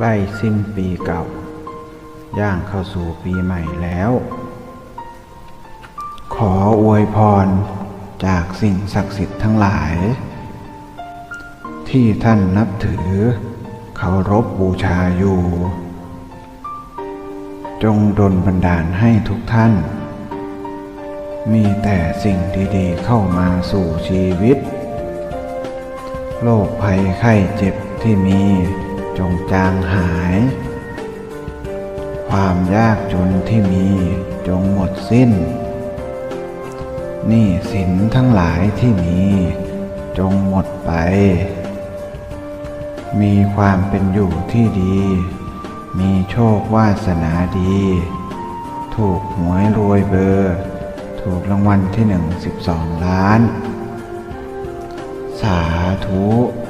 ใกล้สิ้นปีเก่า ย่างเข้าสู่ปีใหม่แล้ว ขออวยพรจากสิ่งศักดิ์สิทธิ์ทั้งหลาย ที่ท่านนับถือเคารพบูชาอยู่ จงดลบันดาลให้ทุกท่าน มีแต่สิ่งดีๆเข้ามาสู่ชีวิต โรคภัยไข้เจ็บที่มี จงจางหาย ความยากจนที่มีจงหมดสิ้นหนี้สินทั้งหลายที่มี จงหมดไป มีความเป็นอยู่ที่ดี มีโชควาสนาดี ถูกหวยรวยเบอร์ ถูกรางวัลที่หนึ่งสิบสองล้าน สาธุสาธุ